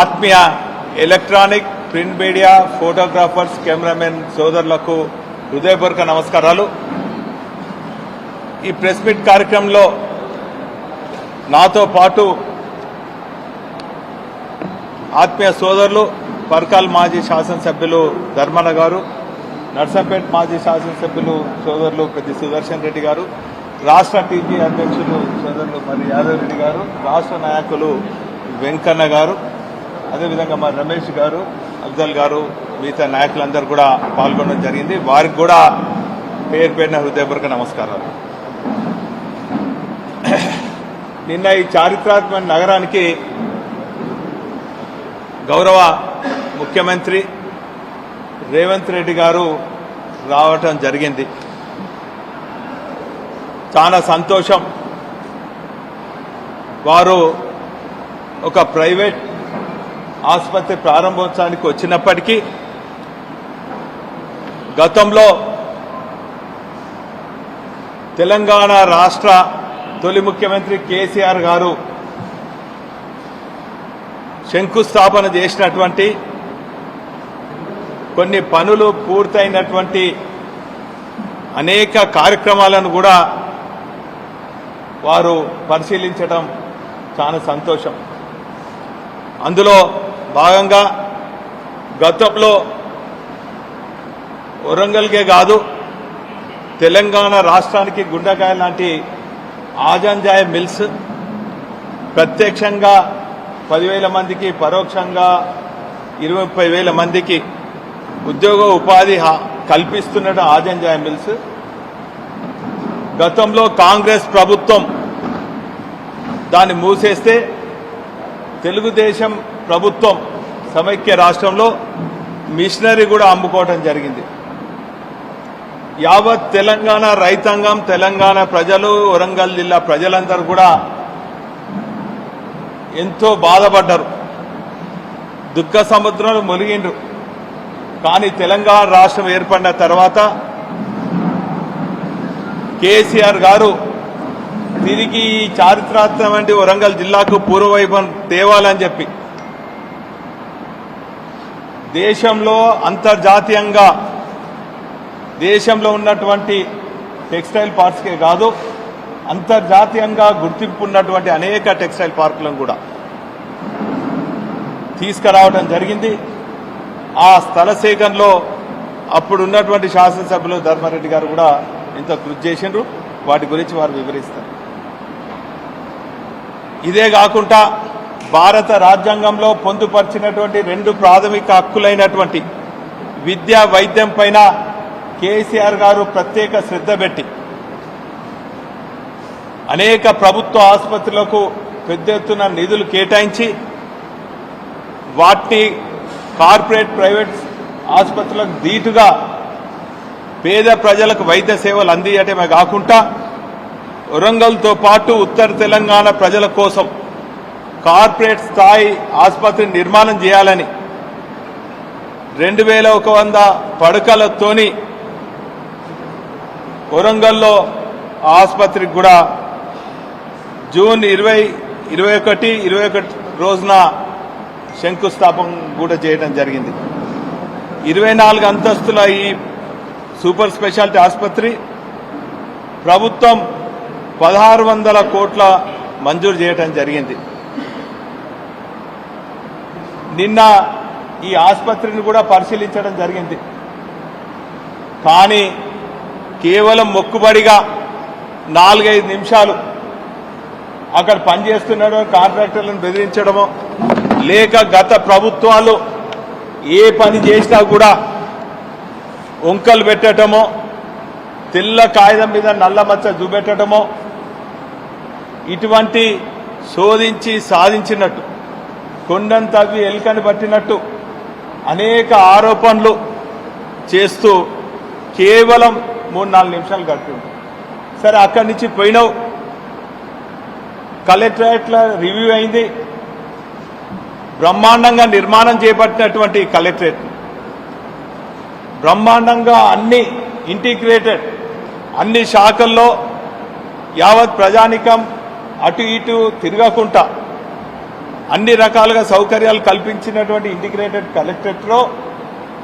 ఆత్మీయ electronic print media photographers cameramen సోదరులకు హృదయపూర్వక నమస్కారాలు. ఈ ప్రెస్ మీట్ కార్యక్రమంలో నాతో పాటు ఆత్మీయ సోదరులు పర్కాల్ మాజీ శాసనసభ్యులు ధర్మన గారు నర్సంపేట మాజీ శాసనసభ్యులు సోదరులు పెద్ద సుదర్శన్ రెడ్డి గారు రాష్ట్ర టీజీ అధ్యక్షులు సోదరులు మరి యాదవ్ రెడ్డి గారు రాష్ట్ర నాయకులు వెంకన్న గారు అదేవిధంగా మా రమేష్ గారు అఫ్జల్ గారు మిగతా నాయకులందరూ కూడా పాల్గొనడం జరిగింది. వారికి కూడా పేరు పేరున హృదయపూర్వక నమస్కారాలు. నిన్న ఈ చారిత్రాత్మక నగరానికి గౌరవ ముఖ్యమంత్రి రేవంత్ రెడ్డి గారు రావటం జరిగింది. చాలా సంతోషం. వారు ఒక ప్రైవేట్ ఆసుపత్రి ప్రారంభోత్సవానికి వచ్చినప్పటికీ గతంలో తెలంగాణ రాష్ట్ర తొలి ముఖ్యమంత్రి కేసీఆర్ గారు శంకుస్థాపన చేసినటువంటి కొన్ని పనులు పూర్తయినటువంటి అనేక కార్యక్రమాలను కూడా వారు పరిశీలించడం చాలా సంతోషం. అందులో భాగంగా గతంలో వరంగల్కే కాదు తెలంగాణ రాష్ట్రానికి గుండెకాయ లాంటి ఆజంజాయ మిల్స్ ప్రత్యక్షంగా పదివేల మందికి పరోక్షంగా ఇరవై ముప్పై వేల మందికి ఉద్యోగ ఉపాధి హా- కల్పిస్తున్న ఆజంజాయ మిల్స్. గతంలో కాంగ్రెస్ ప్రభుత్వం దాన్ని మూసేస్తే తెలుగుదేశం ప్రభుత్వం సమైక్య రాష్ట్రంలో మిషనరీ కూడా అమ్ముకోవడం జరిగింది. యావత్ తెలంగాణ రైతాంగం తెలంగాణ ప్రజలు వరంగల్ జిల్లా ప్రజలందరూ కూడా ఎంతో బాధపడ్డారు. దుఃఖ సముద్రంలో మునిగిండ్రు. కానీ తెలంగాణ రాష్ట్రం ఏర్పడిన తర్వాత కేసీఆర్ గారు తిరిగి ఈ చారిత్రాత్మకమైన వరంగల్ జిల్లాకు పూర్వవైభవం తేవాలని చెప్పి. దేశంలో అంతర్జాతీయంగా దేశంలో ఉన్నటువంటి టెక్స్టైల్ పార్క్స్కే కాదు అంతర్జాతీయంగా గుర్తింపు ఉన్నటువంటి అనేక టెక్స్టైల్ పార్కులను కూడా తీసుకురావడం జరిగింది. ఆ స్థల సేకరణలో అప్పుడు ఉన్నటువంటి శాసనసభ్యులు ధర్మారెడ్డి గారు కూడా ఎంతో కృషి చేసిండ్రు. వాటి గురించి వారు వివరిస్తారు. ఇదే కాకుండా భారత రాజ్యాంగంలో పొందుపరిచినటువంటి రెండు ప్రాథమిక హక్కులైనటువంటి విద్య వైద్యం పైన కేసీఆర్ గారు ప్రత్యేక శ్రద్ధ పెట్టి అనేక ప్రభుత్వ ఆసుపత్రులకు పెద్ద ఎత్తున నిధులు కేటాయించి వాటిని కార్పొరేట్ ప్రైవేట్ ఆసుపత్రులకు ధీటుగా పేద ప్రజలకు వైద్య సేవలు అందియటమే కాకుండా వరంగల్తో పాటు ఉత్తర తెలంగాణ ప్రజల కోసం కార్పొరేట్ స్థాయి ఆసుపత్రి నిర్మాణం చేయాలని రెండు వేల ఒక వంద పడకలతోని వరంగల్లో ఆసుపత్రికి కూడా జూన్ ఇరవై ఇరవై ఒకటి ఇరవై ఒకటి రోజున శంకుస్థాపన కూడా చేయడం జరిగింది. ఇరవై నాలుగు అంతస్తుల ఈ సూపర్ స్పెషాలిటీ ఆసుపత్రి ప్రభుత్వం పదహారు వందల కోట్ల మంజూరు చేయటం జరిగింది. నిన్న ఈ ఆసుపత్రిని కూడా పరిశీలించడం జరిగింది. కానీ కేవలం మొక్కుబడిగా నాలుగైదు నిమిషాలు అక్కడ పనిచేస్తున్నాడో కాంట్రాక్టర్లను బెదిరించడమో లేక గత ప్రభుత్వాలు ఏ పని చేసినా కూడా వంకలు పెట్టడమో తెల్ల కాగితం మీద నల్ల మచ్చ చూపెట్టడమో ఇటువంటి శోధించి సాధించినట్టు కొండను తవ్వి ఎలుకను పట్టినట్టు అనేక ఆరోపణలు చేస్తూ కేవలం మూడు నాలుగు నిమిషాలు గడిపింది సరే అక్కడి నుంచి పోయినావు. కలెక్టరేట్లో రివ్యూ అయింది. బ్రహ్మాండంగా నిర్మాణం చేపట్టినటువంటి కలెక్టరేట్. బ్రహ్మాండంగా అన్ని ఇంటిగ్రేటెడ్ అన్ని శాఖల్లో యావత్ ప్రజానికం అటు ఇటు తిరగకుండా అన్ని రకాలుగా సౌకర్యాలు కల్పించినటువంటి ఇంటిగ్రేటెడ్ కలెక్టరేట్లో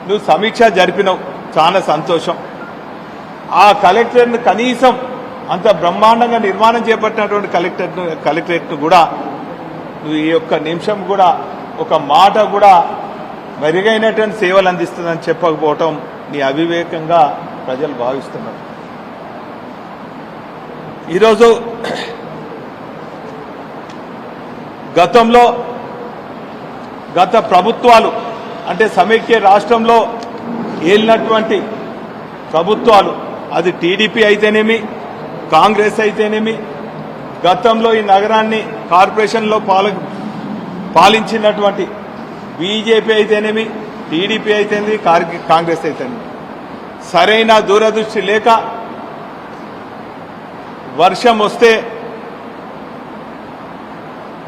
నువ్వు సమీక్ష జరిపినావు. చాలా సంతోషం. ఆ కలెక్టరేట్ను కనీసం అంత బ్రహ్మాండంగా నిర్మాణం చేపట్టినటువంటి కలెక్టరేట్ను కలెక్టరేట్ను కూడా నువ్వు ఈ యొక్క నిమిషం కూడా ఒక మాట కూడా మెరుగైనటువంటి సేవలు అందిస్తుందని చెప్పకపోవటం నీ అవివేకంగా ప్రజలు భావిస్తున్నారు. ఈరోజు గతంలో గత ప్రభుత్వాలు అంటే సమైక్య రాష్ట్రంలో ఏలినటువంటి ప్రభుత్వాలు అది టీడీపీ అయితేనేమి కాంగ్రెస్ అయితేనేమి గతంలో ఈ నగరాన్ని కార్పొరేషన్లో పాల పాలించినటువంటి బీజేపీ అయితేనేమి టీడీపీ అయితేనేమి కార్- కాంగ్రెస్ అయితేనేమి. సరైన దూరదృష్టి లేక వర్షం వస్తే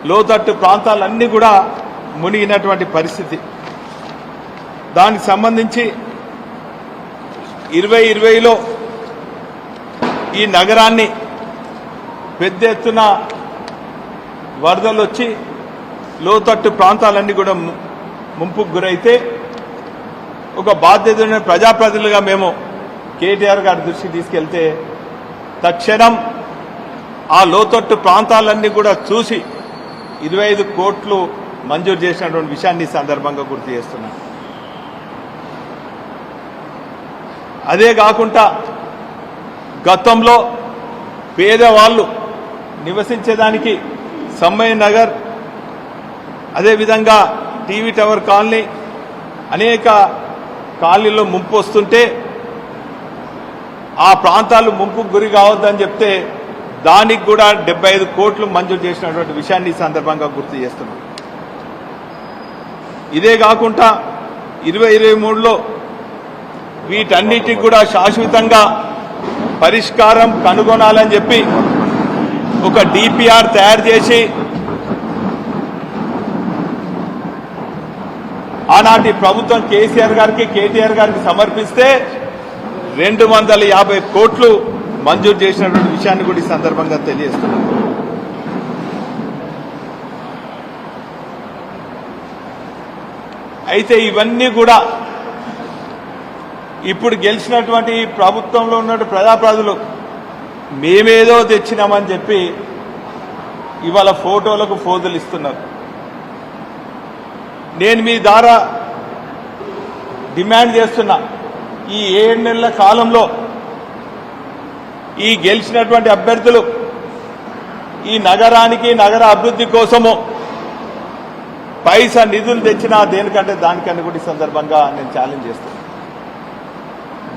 లోతట్టు ప్రాంతాలన్నీ కూడా మునిగినటువంటి పరిస్థితి. దానికి సంబంధించి ఇరవై ఇరవైలో ఈ నగరాన్ని పెద్ద ఎత్తున వరదలు వచ్చి లోతట్టు ప్రాంతాలన్నీ కూడా ముంపుకు గురైతే ఒక బాధ్యత ప్రజాప్రతినిధులుగా మేము కేటీఆర్ గారి దృష్టికి తీసుకెళ్తే తక్షణం ఆ లోతట్టు ప్రాంతాలన్నీ కూడా చూసి ఇరవై ఐదు కోట్లు మంజూరు చేసినటువంటి విషయాన్ని సందర్భంగా గుర్తు చేస్తున్నాను అదే కాకుండా గతంలో పేదవాళ్ళు నివసించేదానికి సమ్మయ్య నగర్ అదేవిధంగా టీవీ టవర్ కాలనీ అనేక కాలనీలో ముంపు వస్తుంటే ఆ ప్రాంతాలు ముంపుకు గురి కావద్దని చెప్తే దానికి కూడా డెబ్బై ఐదు కోట్లు మంజూరు చేసినటువంటి విషయాన్ని ఈ సందర్భంగా గుర్తు చేస్తున్నాం. ఇదే కాకుండా ఇరవై ఇరవై మూడులో వీటన్నిటికి కూడా శాశ్వతంగా పరిష్కారం కనుగొనాలని చెప్పి ఒక డిపిఆర్ తయారు చేసి ఆనాటి ప్రభుత్వం కేసీఆర్ గారికి కేటీఆర్ గారికి సమర్పిస్తే రెండు వందల యాభై కోట్లు మంజూరు చేసినటువంటి విషయాన్ని కూడా ఈ సందర్భంగా తెలియజేస్తున్నాను. అయితే ఇవన్నీ కూడా ఇప్పుడు గెలిచినటువంటి ప్రభుత్వంలో ఉన్న ప్రజాప్రజలు మేమేదో తెచ్చినామని చెప్పి ఇవాళ ఫోటోలకు ఫోజులు ఇస్తున్నారు. నేను మీ ద్వారా డిమాండ్ చేస్తున్నా ఈ ఏడు నెలల కాలంలో ఈ గెలిచినటువంటి అభ్యర్థులు ఈ నగరానికి నగర అభివృద్ధి కోసము పైసా నిధులు తెచ్చినా దేనికంటే దానికన్నా కూడా ఈ సందర్భంగా నేను ఛాలెంజ్ చేస్తాను.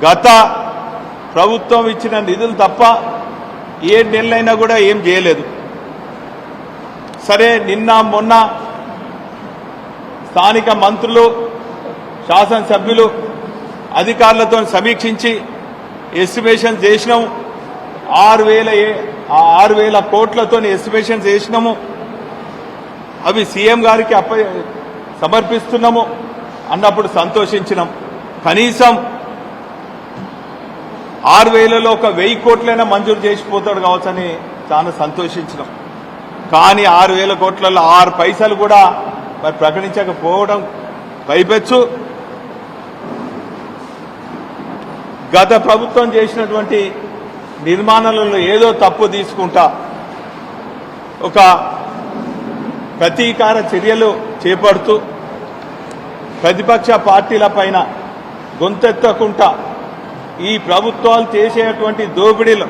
గత ప్రభుత్వం ఇచ్చిన నిధులు తప్ప ఏ నెలలైనా కూడా ఏం చేయలేదు. సరే నిన్న మొన్న స్థానిక మంత్రులు శాసనసభ్యులు అధికారులతో సమీక్షించి ఎస్టిమేషన్ చేసినాము ఆరు వేల ఆరు వేల కోట్లతో ఎస్టిమేషన్స్ చేసినాము. అవి సీఎం గారికి అప్ప సమర్పిస్తున్నాము. అన్నప్పుడు సంతోషించినాం. కనీసం ఆరు వేలలో ఒక వెయ్యి కోట్లైనా మంజూరు చేసిపోతాడు కావచ్చని చాలా సంతోషించినాం. కానీ ఆరు వేల కోట్లలో ఆరు పైసలు కూడా మరి ప్రకటించకపోవడం పైపెచ్చు గత ప్రభుత్వం చేసినటువంటి నిర్మాణాలలో ఏదో తప్పు తీసుకుంటా. ఒక ప్రతీకార చర్యలు చేపడుతూ ప్రతిపక్ష పార్టీల పైన గొంతెత్తకుండా ఈ ప్రభుత్వాలు చేసేటువంటి దోపిడీలు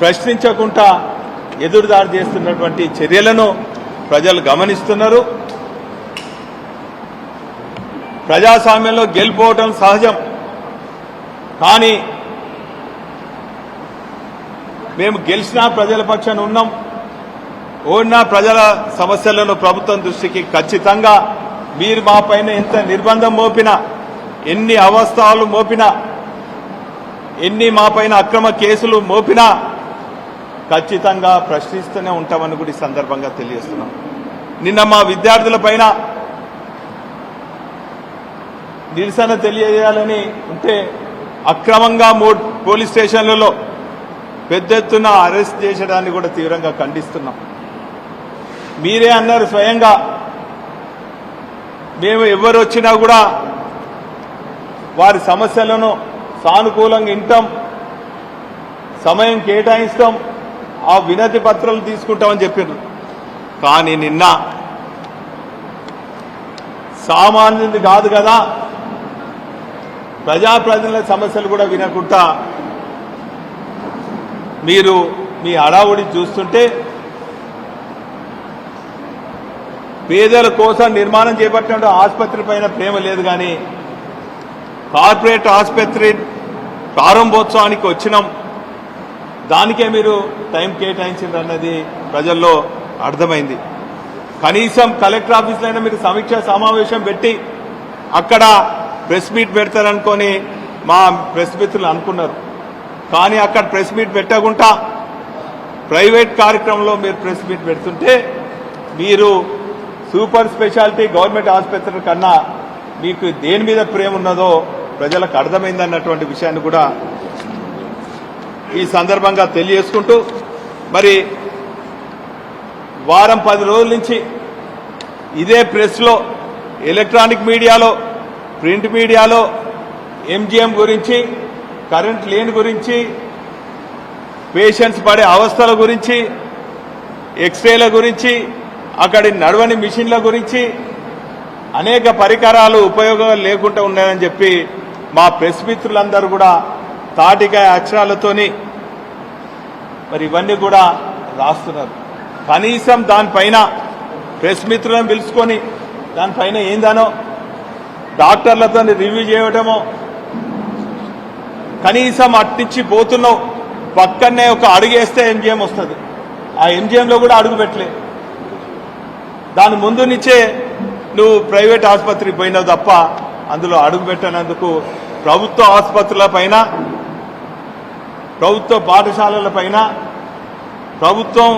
ప్రశ్నించకుండా ఎదురుదారి చేస్తున్నటువంటి చర్యలను ప్రజలు గమనిస్తున్నారు. ప్రజాస్వామ్యంలో గెలిపోవటం సహజం. కానీ మేము గెలిచినా ప్రజల పక్షాన ఉన్నాం. ఓడినా ప్రజల సమస్యలను ప్రభుత్వం దృష్టికి ఖచ్చితంగా మీరు మా పైన ఎంత నిర్బంధం మోపినా ఎన్ని అవస్థలు మోపినా ఎన్ని మా పైన అక్రమ కేసులు మోపినా ఖచ్చితంగా ప్రశ్నిస్తూనే ఉంటామని కూడా ఈ సందర్భంగా తెలియజేస్తున్నాం. నిన్న మా విద్యార్థుల పైన నిరసన తెలియజేయాలని ఉంటే అక్రమంగా మూడు పోలీస్ స్టేషన్లలో పెద్ద ఎత్తున అరెస్ట్ చేసడాన్ని కూడా తీవ్రంగా ఖండిస్తున్నాం. మీరే అన్నారు స్వయంగా. మేము ఎవరు వచ్చినా కూడా వారి సమస్యలను సానుకూలంగా ఇంటాం సమయం కేటాయిస్తాం. ఆ వినతి పత్రాలు తీసుకుంటామని చెప్పారు. కానీ నిన్న సామాన్యుది కాదు కదా. ప్రజాప్రతినిధుల సమస్యలు కూడా వినకుండా మీరు మీ అడావుడి చూస్తుంటే పేదల కోసం నిర్మాణం చేపట్టిన ఆసుపత్రి పైన ప్రేమ లేదు కానీ కార్పొరేట్ ఆసుపత్రి ప్రారంభోత్సవానికి వచ్చినాం. దానికే మీరు టైం కేటాయించారు అన్నది ప్రజల్లో అర్థమైంది. కనీసం కలెక్టర్ ఆఫీస్లో అయినా మీరు సమీక్ష సమావేశం పెట్టి అక్కడ ప్రెస్ మీట్ పెడతారనుకొని మా ప్రెస్ మిత్రులు అనుకున్నారు. కానీ అక్కడ ప్రెస్ మీట్ పెట్టకుండా ప్రైవేట్ కార్యక్రమంలో మీరు ప్రెస్ మీట్ పెడుతుంటే మీరు సూపర్ స్పెషాలిటీ గవర్నమెంట్ ఆసుపత్రుల కన్నా మీకు దేని మీద ప్రేమ ఉన్నదో ప్రజలకు అర్థమైందన్నటువంటి విషయాన్ని కూడా ఈ సందర్భంగా తెలియజేసుకుంటూ మరి వారం పది రోజుల నుంచి ఇదే ప్రెస్లో ఎలక్ట్రానిక్ మీడియాలో ప్రింట్ మీడియాలో ఎంజిఎం గురించి కరెంట్ లేని గురించి పేషెంట్స్ పడే అవస్థల గురించి ఎక్స్రేల గురించి అక్కడి నడవని మిషన్ల గురించి అనేక పరికరాలు ఉపయోగం లేకుండా ఉన్నాయని చెప్పి మా ప్రెస్ మిత్రులందరూ కూడా తాటికాయ అక్షరాలతోని మరి ఇవన్నీ కూడా రాస్తున్నారు. కనీసం దానిపైన ప్రెస్ మిత్రులను పిలుచుకొని దానిపైన ఏందనో డాక్టర్లతో రివ్యూ చేయటమో కనీసం అట్టించి పోతున్నావు పక్కనే ఒక అడుగేస్తే ఎంజిఎం వస్తుంది. ఆ ఎంజిఎంలో కూడా అడుగు పెట్టలే. దాని ముందు నుంచే నువ్వు ప్రైవేట్ ఆసుపత్రికి పోయినావు తప్ప అందులో అడుగు పెట్టినందుకు ప్రభుత్వ ఆసుపత్రుల పైన ప్రభుత్వ పాఠశాలల పైన ప్రభుత్వం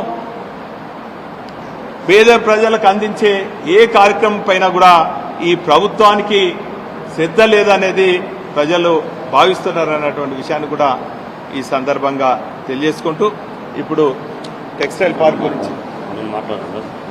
పేద ప్రజలకు అందించే ఏ కార్యక్రమం పైన కూడా ఈ ప్రభుత్వానికి శ్రద్ధ లేదనేది ప్రజలు భావిస్తున్నారు అన్నటువంటి విషయాన్ని కూడా ఈ సందర్భంగా తెలియజేసుకుంటూ ఇప్పుడు టెక్స్టైల్ పార్క్ గురించి మాట్లాడుతున్నారు